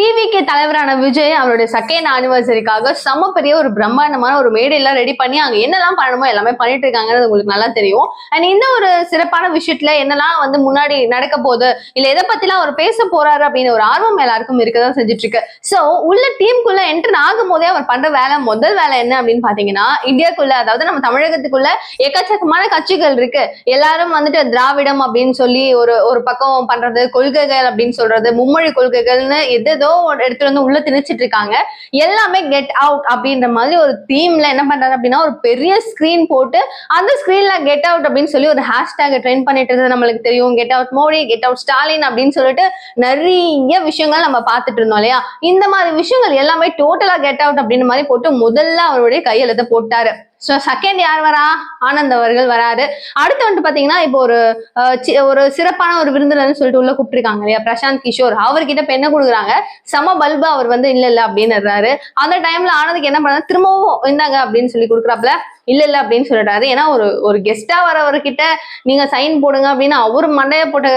டிவிக்கு தலைவரான விஜய் அவருடைய செகண்ட் ஆனிவர்சரிக்காக செம பெரிய ஒரு பிரம்மாண்டமான ஒரு மேடையெல்லாம் ரெடி பண்ணி அங்க என்னெல்லாம் பண்ணணுமோ எல்லாமே பண்ணிட்டு இருக்காங்கிறது உங்களுக்கு நல்லா தெரியும். அண்ட் இந்த ஒரு சிறப்பான விஷயத்துல என்னெல்லாம் வந்து முன்னாடி நடக்க போகுது இல்ல எதை பத்திலாம் அவர் பேச போறாரு அப்படின்னு ஒரு ஆர்வம் எல்லாருக்கும் இருக்கதான் செஞ்சுட்டு இருக்கு. சோ உள்ள டீமுக்குள்ள என்டர் ஆகும் போதே அவர் பண்ற வேலை முதல் வேலை என்ன அப்படின்னு பாத்தீங்கன்னா இந்தியாக்குள்ள அதாவது நம்ம தமிழகத்துக்குள்ள எக்கச்சக்கமான கட்சிகள் இருக்கு. எல்லாரும் வந்துட்டு திராவிடம் அப்படின்னு சொல்லி ஒரு ஒரு பக்கம் பண்றது கொள்கைகள் அப்படின்னு சொல்றது மும்மொழி கொள்கைகள்னு எதோ ஏதோ எடுத்துட்டு வந்து உள்ள திணிச்சிட்டு இருக்காங்க. எல்லாமே கெட் அவுட் அப்படின்ற மாதிரி ஒரு தீம்ல என்ன பண்றாரு அப்படின்னா ஒரு பெரிய ஸ்கிரீன் போட்டு அந்த ஸ்கிரீன்ல கெட் அவுட் அப்படின்னு சொல்லி ஒரு ஹேஷ்டேக் ட்ரெண்ட் பண்ணிட்டு இருந்தது நம்மளுக்கு தெரியும். Get out Modi get out Stalin அப்படின்னு சொல்லிட்டு நிறைய விஷயங்கள் நம்ம பார்த்துட்டு இருந்தோம் இல்லையா? இந்த மாதிரி விஷயங்கள் எல்லாமே டோட்டலா கெட் அவுட் அப்படின்ற மாதிரி போட்டு முதல்ல அவருடைய கையெழுத்த போட்டாரு. ஸோ செகண்ட் யார் வரா? ஆனந்த் அவர்கள் வராரு. அடுத்து வந்துட்டு பாத்தீங்கன்னா இப்போ ஒரு அஹ், சி- ஒரு சிறப்பான ஒரு விருந்தினர்னு சொல்லிட்டு உள்ள கூப்பிட்டுருக்காங்க இல்லையா? பிரசாந்த் கிஷோர். அவர்கிட்ட இப்ப என்ன கொடுக்குறாங்க? சம பல்பு அவர் வந்து இல்ல இல்ல அப்படின்னு அந்த டைம்ல ஆனந்துக்கு என்ன பண்ணா திரும்பவும் இந்தாங்க அப்படின்னு சொல்லி கொடுக்குறாப்ல இல்ல இல்ல அப்படின்னு சொல்லிட்டாரு. ஏன்னா ஒரு ஒரு கெஸ்டா வரவர்கிட்ட நீங்க சைன் போடுங்க அப்படின்னு அவரு மண்டைய போட்ட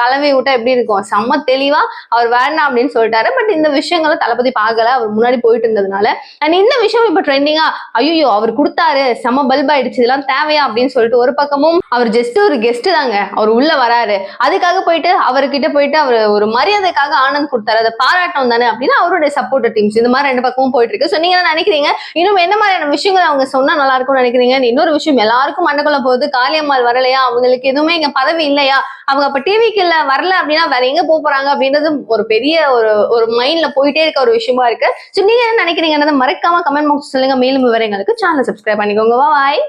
கலவை விட்டா எப்படி இருக்கும்? செம்ம தெளிவா அவர் வேண்டாம் அப்படின்னு சொல்லிட்டாரு. பட் இந்த விஷயங்களை தளபதி பார்க்கல. அவர் முன்னாடி போயிட்டு இருந்ததுனால. அண்ட் இந்த விஷயம் இப்ப ட்ரெண்டிங்கா ஐயோ அவர் கொடுத்தாரு. செம்ம பல்ப் ஆயிடுச்சு. இதெல்லாம் தேவையா அப்படின்னு சொல்லிட்டு ஒரு பக்கமும் அவர் ஜஸ்ட் ஒரு கெஸ்ட் தாங்க. அவர் உள்ள வராரு. அதுக்காக போயிட்டு அவர்கிட்ட போயிட்டு அவர் ஒரு மரியாதைக்காக ஆனந்த் கொடுத்தாரு. அதை பாராட்டம் தானே அப்படின்னு அவருடைய சப்போர்ட்டர் டீம்ஸ் இந்த மாதிரி ரெண்டு பக்கமும் போயிட்டு இருக்கு. ஸோ நீங்க நினைக்கிறீங்க? இன்னும் என்ன மாதிரியான விஷயங்கள் அவங்க சொன்னா நல்லா இருக்கும்னு நினைக்கிறீங்க? இன்னொரு விஷயம் எல்லாருக்கும் மண்டக்குள்ள போகுது. காளியம்மாள் வரலையா? அவங்களுக்கு எதுவுமே இங்க பதவி இல்லையா? அவங்க அப்ப டிவிக்கு இல்ல வரல அப்படின்னா வேற எங்க போக போறாங்க அப்படின்றது ஒரு பெரிய ஒரு ஒரு மைண்ட்ல போயிட்டே இருக்க ஒரு விஷயமா இருக்கு. சோ நீங்க என்ன நினைக்கிறீங்கன்றதை மறக்காம கமெண்ட் பாக்ஸ் சொல்லுங்க. மேலும் விவரங்களுக்கு சேனல் சப்ஸ்கிரைப் பண்ணிக்கோங்க. பாய்